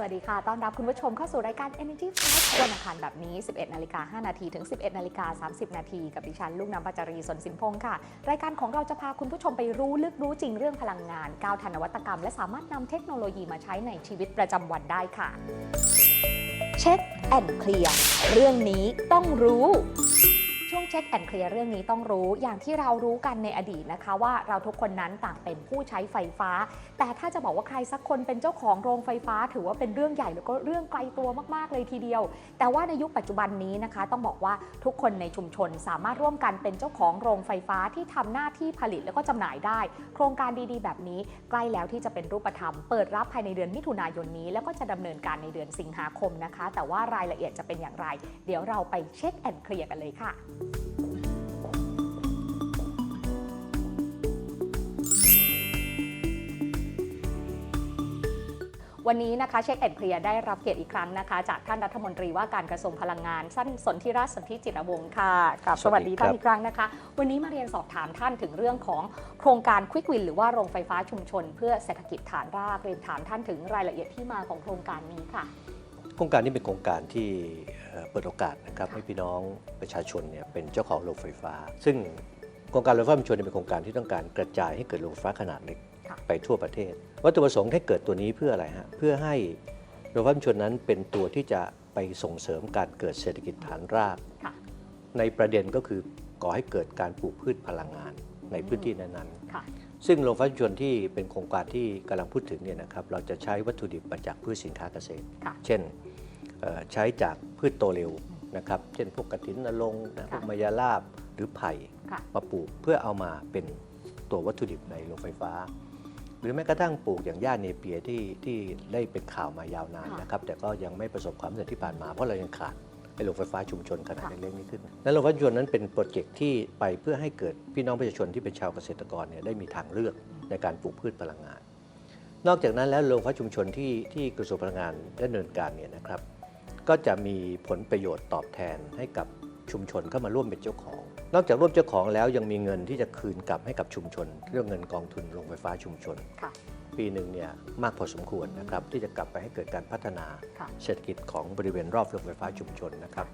สวัสดีค่ะ ต้อนรับคุณผู้ชมเข้าสู่รายการ Energy Flash วันอังคารแบบนี้ 11 นาฬิกา 5 นาที ถึง 11 นาฬิกา 30 นาที กับดิฉัน ลูกน้ำปัจจรีสนสินพงศ์ค่ะ รายการของเราจะพาคุณผู้ชมไปรู้ลึกรู้จริงเรื่องพลังงาน ก้าวทันนวัตกรรม และสามารถนำเทคโนโลยีมาใช้ในชีวิตประจำวันได้ค่ะ เช็คแอนเคลียร์ เรื่องนี้ต้องรู้ เช็คแอนเคลียร์เรื่องนี้ต้องรู้อย่างที่เรารู้กันในอดีตนะคะ ว่าเราทุกคนนั้นต่างเป็นผู้ใช้ไฟฟ้า แต่ถ้าจะบอกว่าใครสักคนเป็นเจ้าของโรงไฟฟ้า ถือว่าเป็นเรื่องใหญ่แล้วก็เรื่องไกลตัวมากๆเลยทีเดียว แต่ว่าในยุคปัจจุบันนี้นะคะ ต้องบอกว่าทุกคนในชุมชนสามารถร่วมกันเป็นเจ้าของโรงไฟฟ้าที่ทำหน้าที่ผลิตแล้วก็จำหน่ายได้ โครงการดีๆ แบบนี้ใกล้แล้วที่จะเป็นรูปธรรม เปิดรับภายในเดือนมิถุนายนนี้ แล้วก็จะดำเนินการในเดือนสิงหาคมนะคะ แต่ว่ารายละเอียดจะเป็นอย่างไร เดี๋ยวเราไปเช็คแอนเคลียร์กันเลยค่ะ วันนี้นะคะเช็คแอนเคลียร์ได้รับเกียรติอีกครั้งนะคะ จากท่านรัฐมนตรีว่าการกระทรวงพลังงานท่านสนธิราชสนธิจิรวงศ์ค่ะกับสวัสดีท่านอีกครั้งนะคะ วันนี้มาเรียนสอบถามท่านถึงเรื่องของโครงการควิกวินหรือว่าโรงไฟฟ้าชุมชน เพื่อเศรษฐกิจฐานรากเรียนถามท่านถึงรายละเอียดที่มาของโครงการนี้ค่ะ โครงการนี้เป็นโครงการที่เอ่อเปิดโอกาสนะครับค่ะให้พี่น้องประชาชนเนี่ยเป็นเจ้าของโรงไฟฟ้า ซึ่งโครงการโรงไฟฟ้าชุมชนเนี่ยเป็นโครงการที่ต้องการกระจายให้เกิดโรงไฟฟ้าขนาดเล็กค่ะ ไปทั่วประเทศ วัตถุประสงค์ให้เกิดตัวนี้เพื่ออะไรฮะเพื่อให้โรงไฟฟ้าชุมชนนั้นเป็นตัวที่จะไปส่งเสริมการเกิดเศรษฐกิจฐานรากค่ะในประเด็นก็คือก่อให้เกิดการปลูกพืชพลังงานในพื้นที่นั้นค่ะๆซึ่งโรงไฟฟ้าชุมชนที่เป็นโครงการที่กำลังพูดถึงเนี่ยนะครับเราจะใช้วัตถุดิบมาจากพืชสินค้าเกษตรค่ะเช่นเอ่อใช้จากพืชโตเร็วนะครับเช่นพวกกระถินนรงค์นะพค่ะวกมายาลาบหรือไผ่ค่ะมาปลูกเพื่อเอามาเป็นตัววัตถุดิบในโรงไฟฟ้า หรือแม้กระทั่งปลูกอย่างหญ้าเนเปียที่ที่ได้เป็นข่าวมายาวนานค่ะนะครับ แต่ก็ยังไม่ประสบความสำเร็จที่ผ่านมาเพราะเรายังขาดไอ้โรงไฟฟ้าชุมชนขนาดค่ะเล็กๆนี้ขึ้นนั้นโรงไฟฟ้าชุมชนนั้นเป็นโปรเจกต์ที่ไปเพื่อให้เกิดพี่น้องประชาชนที่เป็นชาวเกษตรกรเนี่ยได้มีทางเลือกในการปลูกพืชพลังงาน นอกจากนั้นแล้วโรงไฟฟ้าชุมชนที่ที่กระทรวงพลังงานดำเนินการเนี่ยนะครับ ก็จะมีผลประโยชน์ตอบแทนให้กับ ชุมชนเข้ามาร่วมเป็นเจ้าของ นอกจากร่วมเจ้าของแล้วยังมีเงินที่จะคืนกลับให้กับชุมชน เรื่องเงินกองทุนโรงไฟฟ้าชุมชนค่ะปีหนึ่งเนี่ยมากพอสมควรนะครับที่จะกลับไปให้เกิดการพัฒนาค่ะเศรษฐกิจของบริเวณรอบโรงไฟฟ้าชุมชนนะครับ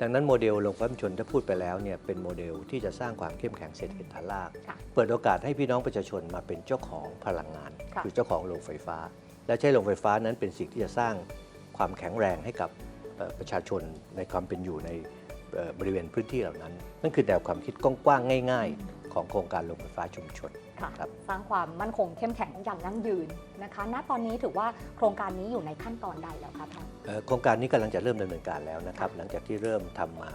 ดังนั้นโมเดลโรงไฟฟ้าชุมชนถ้าพูดไปแล้วเนี่ยเป็นโมเดลที่จะสร้างความเข้มแข็งเศรษฐกิจฐานรากค่ะเปิดโอกาสให้พี่น้องประชาชนมาเป็นเจ้าของพลังงานค่ะคือเจ้าของโรงไฟฟ้า และใช้โรงไฟฟ้านั้นเป็นสิ่งที่จะสร้างความแข็งแรงให้กับเอ่อประชาชนในความเป็นอยู่ในเอ่อ บริเวณพื้นที่เหล่านั้น นั่นคือแนวความคิดกว้างๆง่าย ๆ ของโครงการโรงไฟฟ้าชุมชนค่ะครับสร้างความมั่นคงเข้มแข็งอย่างยั่งยืนนะคะ ณ ตอนนี้ถือว่าโครงการนี้อยู่ในขั้นตอนใดแล้วคะท่านเอ่อโครงการนี้กำลังจะเริ่มดำเนินการแล้วนะครับ หลังจากที่เริ่มทำมา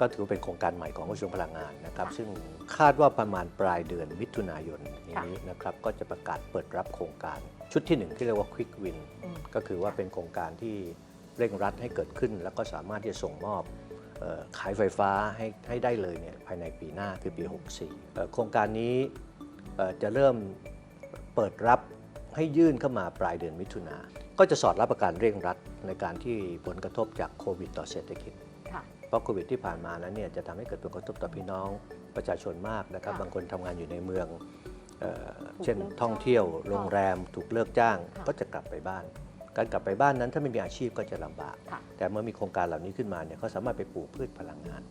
ก็ถือว่าเป็นโครงการใหม่ของกระทรวงพลังงานนะครับค่ะซึ่งคาดว่าประมาณปลายเดือนมิถุนายนค่ะนี้นะครับ ก็จะประกาศเปิดรับโครงการชุดที่หนึ่งที่เรียกว่า Quick Win อืมก็คือว่าเป็นโครงการที่เร่งรัดให้เกิดขึ้น แล้วก็สามารถที่จะส่งมอบเอ่อ ขายไฟฟ้าให้ให้ได้เลยเนี่ยภายในปีหน้าคือปี 64เอ่อโครงการนี้เอ่อจะเริ่มเปิดรับให้ยื่นเข้ามาปลายเดือนมิถุนาก็จะสอดรับประการเร่งรัดในการที่ผลกระทบจากโควิดต่อเศรษฐกิจค่ะเพราะโควิดที่ผ่านมานั้นเนี่ยจะทำให้เกิดผลกระทบต่อพี่น้องประชาชนมากนะครับค่ะบางคนทำงานอยู่ในเมืองเอ่อถูกเช่นเลิกจ้างท่องเที่ยวโรงแรมถูกเลิกจ้างค่ะก็จะกลับไปบ้าน การกลับไปบ้านนั้นถ้าไม่มีอาชีพก็จะลำบากค่ะแต่เมื่อมีโครงการเหล่านี้ขึ้นมาเนี่ยเขาสามารถไปปลูกพืชพลังงาน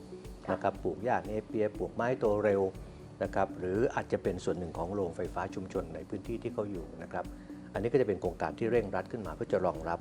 ค่ะนะครับปลูกหญ้าเนเปียปลูกไม้โตเร็วนะครับหรืออาจจะเป็นส่วนหนึ่งของโรงไฟฟ้าชุมชนในพื้นที่ที่เขาอยู่นะครับอันนี้ก็จะเป็นโครงการที่เร่งรัดขึ้นมาเพื่อจะรองรับ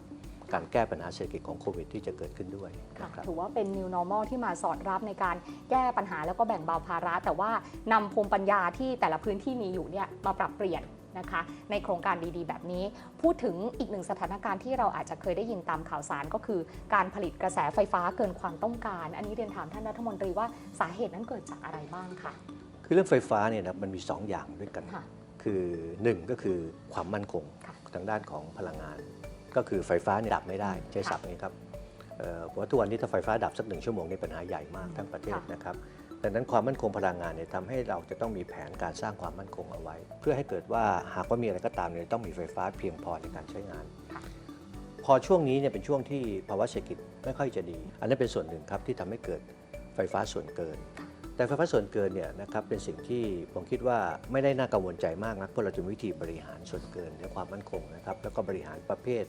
การแก้ปัญหาเศรษฐกิจของโควิดที่จะเกิดขึ้นด้วยค่ะนะครับถือว่าเป็น new normal ที่มาสอดรับในการแก้ปัญหาแล้วก็แบ่งเบาภาระ แต่ว่านำภูมิปัญญาที่แต่ละพื้นที่มีอยู่เนี่ยมาปรับเปลี่ยน นะคะ ในโครงการดีๆ แบบนี้ พูดถึงอีกหนึ่งสถานการณ์ที่เราอาจจะเคยได้ยินตามข่าวสารก็คือ การผลิตกระแสไฟฟ้าเกินความต้องการ อันนี้เรียนถามท่านรัฐมนตรีว่าสาเหตุนั้นเกิดจากอะไรบ้างคะคือเรื่องไฟฟ้าเนี่ยนะมันมี 2 อย่างด้วยกันค่ะคือ 1 ก็คือความมั่นคงค่ะทางด้านของพลังงาน ก็คือไฟฟ้าเนี่ยดับไม่ได้ใช้ค่ะศัพท์นี้ครับเอ่อเพราะว่าทุกวันนี้ถ้าไฟฟ้าดับสักหนึ่งชั่วโมงนี่ปัญหาใหญ่มากทั้งประเทศค่ะนะครับ ดังนั้นความมั่นคงพลังงานเนี่ยทำให้เราจะต้องมีแผนการสร้างความมั่นคงเอาไว้ เพื่อให้เกิดว่าหากว่ามีอะไรก็ตามเนี่ยต้องมีไฟฟ้าเพียงพอในการใช้งาน พอช่วงนี้เนี่ยเป็นช่วงที่ภาวะเศรษฐกิจไม่ค่อยจะดี อันนั้นเป็นส่วนหนึ่งครับที่ทำให้เกิดไฟฟ้าส่วนเกิน แต่ไฟฟ้าส่วนเกินเนี่ยนะครับเป็นสิ่งที่ผมคิดว่าไม่ได้น่ากังวลใจมากนักเพราะเราจะมีวิธีบริหารส่วนเกินและความมั่นคงนะครับแล้วก็บริหารประเภท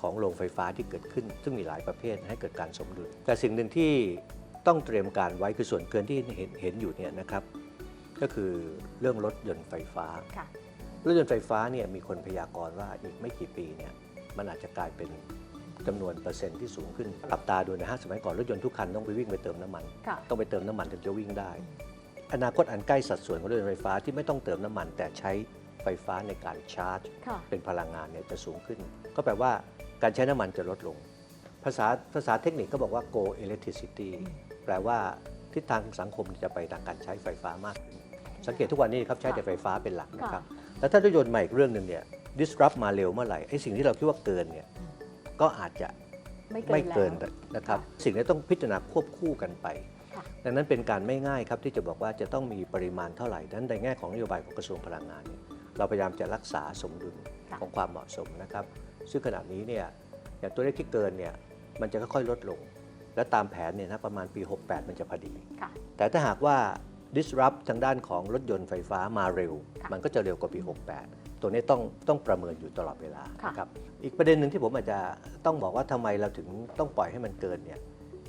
ของโรงไฟฟ้าที่เกิดขึ้น ซึ่งมีหลายประเภทให้เกิดการสมดุลแต่สิ่งหนึ่งที่ ต้องเตรียมการไว้คือส่วนเกินที่เห็นเห็นอยู่เนี่ยนะครับ ก็คือเรื่องรถยนต์ไฟฟ้า ค่ะ รถยนต์ไฟฟ้าเนี่ยมีคนพยากรณ์ว่าอีกไม่กี่ปีเนี่ยมันอาจจะกลายเป็นจำนวนเปอร์เซ็นต์ที่สูงขึ้นปรับตาดูนะฮะสมัยก่อนรถยนต์ทุกคันต้องไปวิ่งไปเติมน้ำมัน ค่ะ ต้องไปเติมน้ำมันถึงจะวิ่งได้ อนาคตอันใกล้สัดส่วนของรถยนต์ไฟฟ้าที่ไม่ต้องเติมน้ำมัน แต่ใช้ไฟฟ้าในการชาร์จ ค่ะ เป็นพลังงานเนี่ยจะสูงขึ้น ก็แปลว่าการใช้น้ำมันจะลดลง ภาษาภาษาเทคนิคก็บอกว่า go electricity แป ลว่าทิศทางสังคมจะไปทางการใช้ไฟฟ้ามากขึ้นสังเกตทุกวันนี้ครับใช้แต่ไฟฟ้าเป็นหลักนะครับ แล้วถ้ารถยนต์ใหม่อีกเรื่องหนึ่งเนี่ย disrupt มาเร็วเมื่อไหร่ไอ้สิ่งที่เราคิดว่าเกินเนี่ยก็อาจจะไม่เกินไม่เกินแล้วนะครับค่ะสิ่งนี้ต้องพิจารณาควบคู่กันไปค่ะดังนั้นเป็นการไม่ง่ายครับที่จะบอกว่าจะต้องมีปริมาณเท่าไหร่ดังนั้นในแง่ของนโยบายของกระทรวงพลังงานเนี่ยเราพยายามจะรักษาสมดุลค่ะของความเหมาะสมนะครับ ซึ่งขณะนี้เนี่ยอย่างตัวเลขที่เกินเนี่ยมันจะค่อยๆลดลง และตามแผนเนี่ยนะประมาณปี 68 มันจะพอดีค่ะแต่ถ้าหากว่า disrupt ทางด้านของรถยนต์ไฟฟ้ามาเร็วค่ะมันก็จะเร็วกว่าปี 68 ตัวนี้ต้องต้องประเมินอยู่ตลอดเวลาค่ะนะครับอีกประเด็นหนึ่งที่ผมอาจจะต้องบอกว่าทำไมเราถึงต้องปล่อยให้มันเกินเนี่ย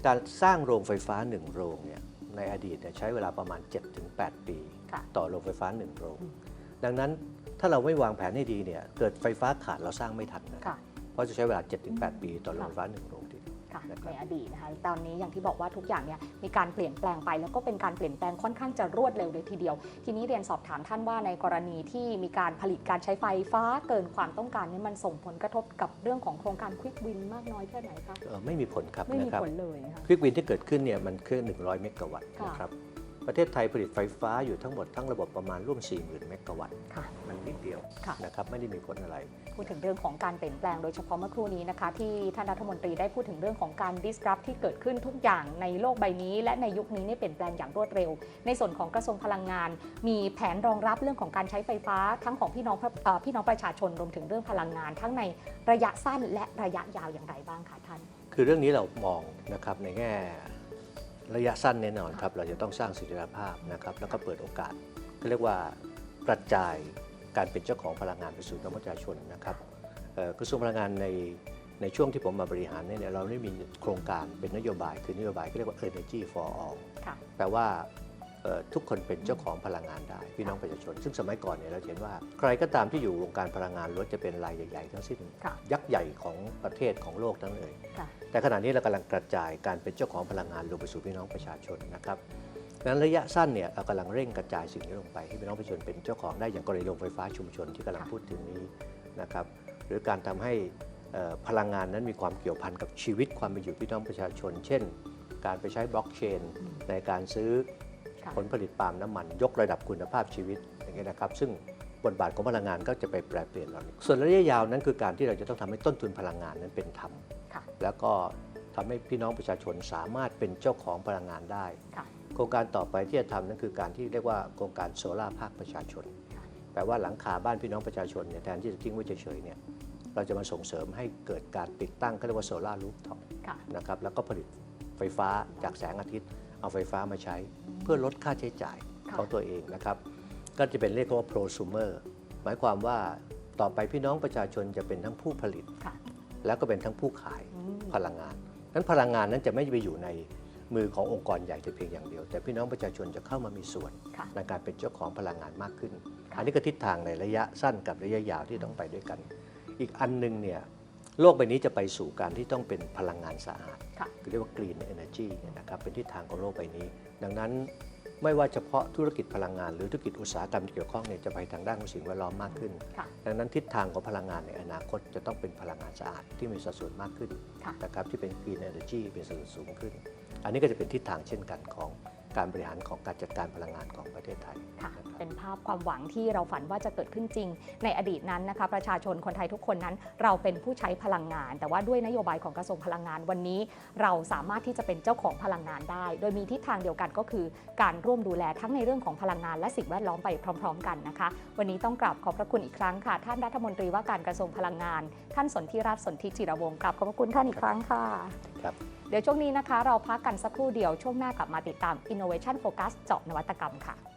การสร้างโรงไฟฟ้าหนึ่งโรงเนี่ยในอดีตเนี่ยใช้เวลาประมาณ 7-8 ปีค่ะต่อโรงไฟฟ้าหนึ่งโรง ดังนั้นถ้าเราไม่วางแผนให้ดีเนี่ยเกิดไฟฟ้าขาดเราสร้างไม่ทันนะค่ะเพราะจะใช้เวลา 7-8 ปีต่อโรงไฟฟ้าหนึ่งโรงทีเดียว ค่ะนะครับในอดีตนะคะตอนนี้อย่างที่บอกว่าทุกอย่างเนี่ยมีการเปลี่ยนแปลงไป แล้วก็เป็นการเปลี่ยนแปลงค่อนข้างจะรวดเร็วเลยทีเดียว ทีนี้เรียนสอบถามท่านว่าในกรณีที่มีการผลิตการใช้ไฟฟ้าเกินความต้องการเนี่ยมันส่งผลกระทบกับเรื่องของโครงการควิกวินมากน้อยแค่ไหนคะเอ่อไม่มีผลครับไม่มีนะครับผลเลยนะคะควิกวินที่เกิดขึ้นเนี่ยมันคือ100 เมกะวัตต์ค่ะนะครับ ประเทศไทยผลิตไฟฟ้าอยู่ทั้งหมดทั้งระบบประมาณร่วม 40,000 เมกะวัตต์ ค่ะ มันนิดเดียวค่ะ นะครับไม่ได้มีผลอะไร พูดถึงเรื่องของการเปลี่ยนแปลงโดยเฉพาะเมื่อครู่นี้นะคะ ที่ท่านรัฐมนตรีได้พูดถึงเรื่องของการ disrupt ที่เกิดขึ้นทุกอย่างในโลกใบนี้ และในยุคนี้เนี่ยเปลี่ยนแปลงอย่างรวดเร็ว ในส่วนของกระทรวงพลังงาน มีแผนรองรับเรื่องของการใช้ไฟฟ้าทั้งของพี่น้องเอ่อพี่น้องประชาชนรวมถึงเรื่องพลังงาน ทั้งในระยะสั้นและระยะยาวอย่างไรบ้างคะท่าน คือเรื่องนี้เรามองนะครับในแง่ ระยะสั้นแน่นอนครับเราจะต้องสร้างเสถียรภาพนะครับแล้วก็เปิดโอกาสก็เรียกว่ากระจายการเป็นเจ้าของพลังงานไปสู่พี่น้องประชาชนนะครับเอ่อกระทรวงพลังงานในในช่วงที่ผมมาบริหารเนี่ยเราได้มีโครงการเป็นนโยบายคือนโยบายที่เรียกว่า Energy for All ค่ะแปลว่าเอ่อ ทุกคนเป็นเจ้าของพลังงานได้พี่น้องประชาชน ซึ่งสมัยก่อนเนี่ยเราเห็นว่าใครก็ตามที่อยู่วงการพลังงานล้วนจะเป็นรายใหญ่ๆทั้งสิ้นค่ะยักษ์ใหญ่ของประเทศของโลกทั้งเลยค่ะแต่ขณะนี้เรากำลังกระจายการเป็นเจ้าของพลังงานลงไปสู่พี่น้องประชาชนนะครับดังนั้นระยะสั้นเนี่ยเรากำลังเร่งกระจายสิ่งนี้ลงไปให้พี่น้องประชาชนเป็นเจ้าของได้อย่างกรณีโรงไฟฟ้าชุมชนที่กำลังค่ะพูดถึงนี้นะครับหรือการทำให้เอ่อพลังงานนั้นมีความเกี่ยวพันกับชีวิตความเป็นอยู่พี่น้องประชาชน เช่น การไปใช้บล็อกเชนในการซื้อค่ะ ผลผลิตปาล์มน้ำมัน ยกระดับคุณภาพชีวิตอย่างเงี้ยนะครับ ซึ่งบทบาทของพลังงานก็จะไปแปรเปลี่ยนเรานี้ส่วนระยะยาวนั้นคือการที่เราจะต้องทำให้ต้นทุนพลังงานนั้นเป็นธรรมค่ะแล้วก็ทำให้พี่น้องประชาชนสามารถเป็นเจ้าของพลังงานได้ค่ะโครงการต่อไปที่จะทำนั่นคือการที่เรียกว่าโครงการโซลาร์ภาคประชาชนค่ะแปลว่าหลังคาบ้านพี่น้องประชาชนเนี่ยแทนที่จะทิ้งไว้เฉยๆเนี่ยเราจะมาส่งเสริมให้เกิดการติดตั้งเขาเรียกว่าโซลาร์รูฟท็อปค่ะนะครับแล้วก็ผลิตไฟฟ้าจากแสงอาทิตย์ เอาไฟฟ้ามาใช้ เพื่อลดค่าใช้จ่ายค่ะของตัวเองนะครับ ก็จะเป็นเรียกว่า prosumer หมายความว่าต่อไปพี่น้องประชาชนจะเป็นทั้งผู้ผลิตค่ะแล้วก็เป็นทั้งผู้ขายอืมพลังงาน นั้นพลังงานนั้นจะไม่ไปอยู่ในมือขององค์กรใหญ่แต่เพียงอย่างเดียว แต่พี่น้องประชาชนจะเข้ามามีส่วนค่ะในการเป็นเจ้าของพลังงานมากขึ้นค่ะอันนี้ก็ทิศทางในระยะสั้นกับระยะยาวที่ต้องไปด้วยกัน อีกอันหนึงเนี่ย โลกใบนี้จะไปสู่การที่ต้องเป็นพลังงานสะอาดค่ะคือเรียกว่า green energy เนี่ยนะครับเป็นทิศทางของโลกใบนี้ ดังนั้นไม่ว่าเฉพาะธุรกิจพลังงานหรือธุรกิจอุตสาหกรรมที่เกี่ยวข้องเนี่ยจะไปทางด้านของสิ่งแวดล้อมมากขึ้นค่ะดังนั้นทิศทางของพลังงานในอนาคตจะต้องเป็นพลังงานสะอาดที่มีสัดส่วนมากขึ้นค่ะนะครับที่เป็น green energy เป็นสัดส่วนสูงขึ้น อันนี้ก็จะเป็นทิศทางเช่นกันของ การบริหารของการจัดการพลังงานของประเทศไทยค่ะนะครับ เป็นภาพความหวังที่เราฝันว่าจะเกิดขึ้นจริง ในอดีตนั้นนะคะ ประชาชนคนไทยทุกคนนั้น เราเป็นผู้ใช้พลังงาน แต่ว่าด้วยนโยบายของกระทรวงพลังงานวันนี้ เราสามารถที่จะเป็นเจ้าของพลังงานได้ โดยมีทิศทางเดียวกันก็คือการร่วมดูแลทั้งในเรื่องของพลังงานและสิ่งแวดล้อมไปพร้อม ๆ กันนะคะ วันนี้ต้องกราบขอบพระคุณอีกครั้งค่ะ ท่านรัฐมนตรีว่าการกระทรวงพลังงาน ท่านสนธิรัตน์สนธิจิรวงศ์กราบขอบพระคุณท่านอีกครั้งค่ะ ครับ เดี๋ยวช่วงนี้นะคะ เราพักกันสักครู่เดียวช่วงหน้ากลับมาติดตาม Innovation Focus เจาะนวัตกรรมค่ะ